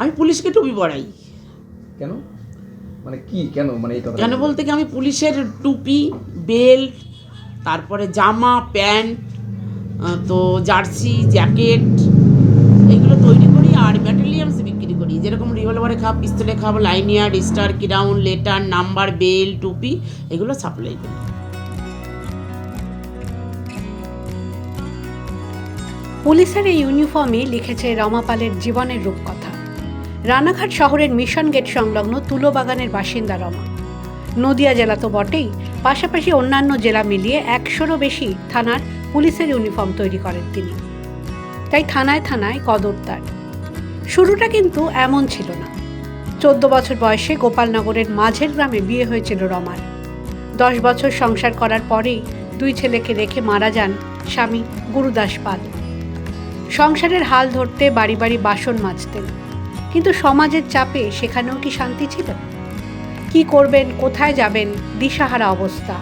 আমি পুলিশকে টুপি পরাই। কেন? মানে কি? কেন? মানে এই কথা কেন বলতে কি আমি পুলিশের টুপি বেল্ট তারপরে জামা প্যান্ট তো জার্সি জ্যাকেট এগুলো তৈরি করি আর ব্যাটালিয়ামস বিক্রি করি। যেরকম রিভলভারে খাপ পিস্তলে খাপ lanyard star crown letter number bell টুপি এগুলো সাপ্লাই করি। পুলিশের এই ইউনিফর্মে লিখেছে রমাপালের জীবনের রূপকথা। রানাঘাট শহরের মিশন গেট সংলগ্ন তুলোবাগানের বাসিন্দা রমা। নদিয়া জেলা তো বটেই, পাশাপাশি অন্যান্য জেলা মিলিয়ে একশোরও বেশি থানার পুলিশের ইউনিফর্ম তৈরি করেন তিনি। তাই থানায় থানায় কদর তার। শুরুটা কিন্তু এমন ছিল না। চোদ্দ বছর বয়সে গোপালনগরের মাঝের গ্রামে বিয়ে হয়েছিল রমার। দশ বছর সংসার করার পরেই দুই ছেলেকে রেখে মারা যান স্বামী গুরুদাস পাল। সংসারের হাল ধরতে বাড়ি বাড়ি বাসন মাজতেন। কিন্তু সমাজের চাপে সেখানেও কি শান্তি ছিল? কি করবেন, কোথায় যাবেন, দিশাহারা অবস্থা।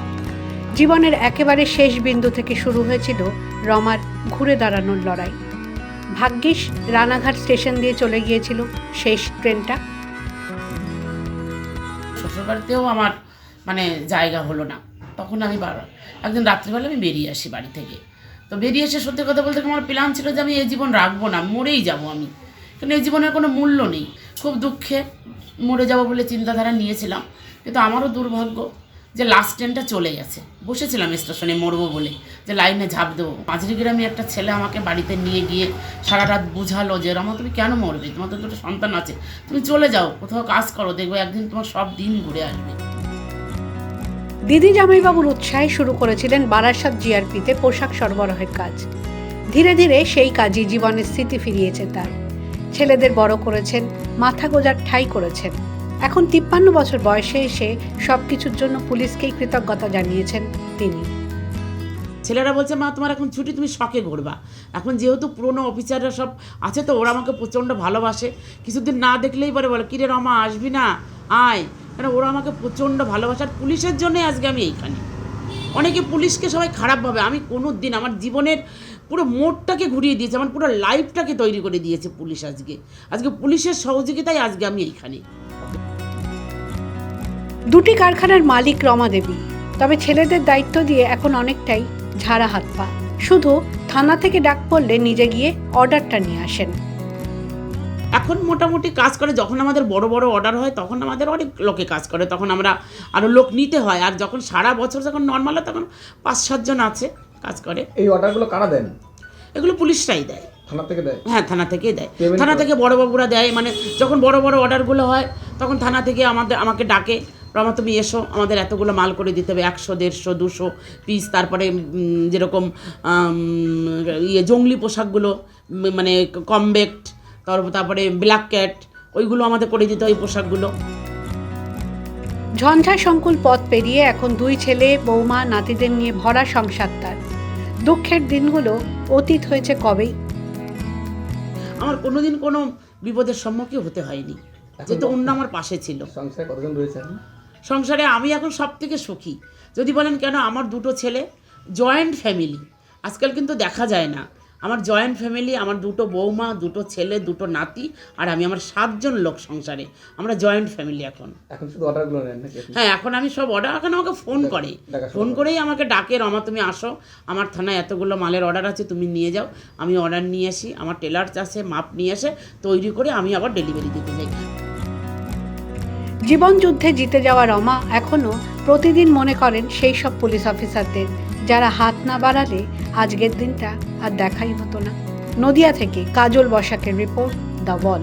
জীবনের একেবারে শেষ বিন্দু থেকে শুরু হয়েছিল রমার ঘুরে দাঁড়ানোর লড়াই। ভাগ্যিস রানাঘাট স্টেশন দিয়ে চলে গিয়েছিল শেষ ট্রেনটা। শ্বশুরবাড়িতেও আমার মানে জায়গা হলো না। তখন আমি একদিন রাত্রিবেলা আমি বেরিয়ে আসি বাড়ি থেকে। তো বেরিয়ে এসে সত্যি কথা বলতে আমার প্ল্যান ছিল যে আমি এই জীবন রাখব না, মরেই যাব আমি। কারণ এই জীবনের কোনো মূল্য নেই। খুব দুঃখে মরে যাব বলে চিন্তাধারা নিয়েছিলাম। কিন্তু আমারও দুর্ভাগ্য যে লাস্ট ট্রেনটা চলে গেছে। বসেছিলাম স্টেশনে মরবো বলে, যে লাইনে ঝাঁপ দেবো। মাঝরি গ্রামে একটা ছেলে আমাকে বাড়িতে নিয়ে গিয়ে সারা রাত বুঝালো যে, রমা, তুমি কেন মরবে? তোমার তো দুটো সন্তান আছে। তুমি চলে যাও, কোথাও কাজ করো, দেখব একদিন তোমার সব দিন ঘুরে আসবে। দিদি জামাইবাবুর উৎসাহে শুরু করেছিলেন বারাসাত জিআরপিতে পোশাক সরবরাহের কাজ। ধীরে ধীরে সেই কাজই জীবনের স্থিতি ফিরিয়েছে তার। ছেলেদের বড় করেছেন, মাথা গোজার ঠাই করেছেন। এখন তিপ্পান্ন বছর বয়সে এসে সব কিছুর জন্য পুলিশকেই কৃতজ্ঞতা জানিয়েছেন তিনি। ছেলেরা বলছে, মা, তোমার এখন ছুটি, তুমি শখে ঘুরবা। এখন যেহেতু পুরনো অফিসাররা সব আছে তো, ওরা আমাকে প্রচণ্ড ভালোবাসে। কিছুদিন না দেখলেই পরে বলে, কিরে রমা, আসবি না? আয়। কারণ ওরা আমাকে প্রচণ্ড ভালোবাসার পুলিশের জন্যই আজকে আমি এইখানে। অনেকে পুলিশকে সবাই খারাপ ভাবে আমি কোনো দিন আমার জীবনের পুরো মোড়টাকে ঘুরিয়ে দিয়েছে আমার পুরো লাইফটাকে তৈরি করে দিয়েছে পুলিশ আজকে। আজকে পুলিশের সহযোগিতায় আজকে আমি এইখানে। দুটি কারখানার মালিক রমা দেবী। তবে ছেলেদের দায়িত্ব দিয়ে এখন অনেকটাই ঝাড়া হাত পা। শুধু থানা থেকে ডাক পড়লে নিজে গিয়ে অর্ডারটা নিয়ে আসেন। এখন মোটামুটি কাজ করে যখন আমাদের বড় বড় অর্ডার হয় তখন আমাদের অনেক লোকে কাজ করে তখন আমরা আরও লোক নিতে হয়। আর যখন সারা বছর যখন নর্মাল হয় তখন পাঁচ সাতজন আছে। কাজ করে। এই অর্ডারগুলো কারা দেন? এগুলো পুলিশরাই দেয়। থানা থেকে দেয়? হ্যাঁ থানা থেকেই দেয়। থানা থেকে বড় বাবুরা দেয়। মানে যখন বড় বড় অর্ডারগুলো হয় তখন থানা থেকে আমাদের আমাকে ডাকে রমা তুমি এসো আমাদের এতগুলো মাল করে দিতে হবে একশো দেড়শো দুশো পিস তারপরে যেরকম ইয়ে জঙ্গলি পোশাকগুলো মানে কমবেক্ট তারপর তারপরে ব্ল্যাক ক্যাট ওইগুলো আমাদের করে দিতে হয় পোশাকগুলো। ঝঞ্ঝা সংকুল পথ পেরিয়ে এখন দুই ছেলে বৌমা নাতিদের নিয়ে ভরা সংসার তার। দুঃখের দিনগুলো অতীত হয়েছে কবেই? আমার কোনোদিন কোনো বিপদের সম্মুখীন হতে হয়নি। যেহেতু অন্য আমার পাশে ছিল। সংসারে কতজন রয়েছে সংসারে আমি এখন সব থেকে সুখী। যদি বলেন কেন আমার দুটো ছেলে জয়েন্ট ফ্যামিলি আজকাল কিন্তু দেখা যায় না। আমার জয়েন্ট ফ্যামিলি আমার দুটো বৌমা দুটো ছেলে দুটো নাতি আর আমি আমার সাতজন লোক সংসারে। আমরা জয়েন্ট ফ্যামিলি এখন। এখন শুধু অর্ডারগুলো নেন হ্যাঁ এখন আমি সব অর্ডার এখন আমাকে ফোন করে। ফোন করেই আমাকে ডাকে রমা তুমি আসো। আমার থানায় এতগুলো মালের অর্ডার আছে তুমি নিয়ে যাও। আমি অর্ডার নিয়ে আসি আমার টেলার্স চাষে মাপ নিয়ে এসে তৈরি করে আমি আবার ডেলিভারি দিতে যাই। জীবন যুদ্ধে জিতে যাওয়া রমা এখনও প্রতিদিন মনে করেন সেই সব পুলিশ অফিসারদের, যারা হাত না বাড়ালে আজকের দিনটা আর দেখাই হতো না। নদিয়া থেকে কাজল বসাকের রিপোর্ট দ্য ওয়াল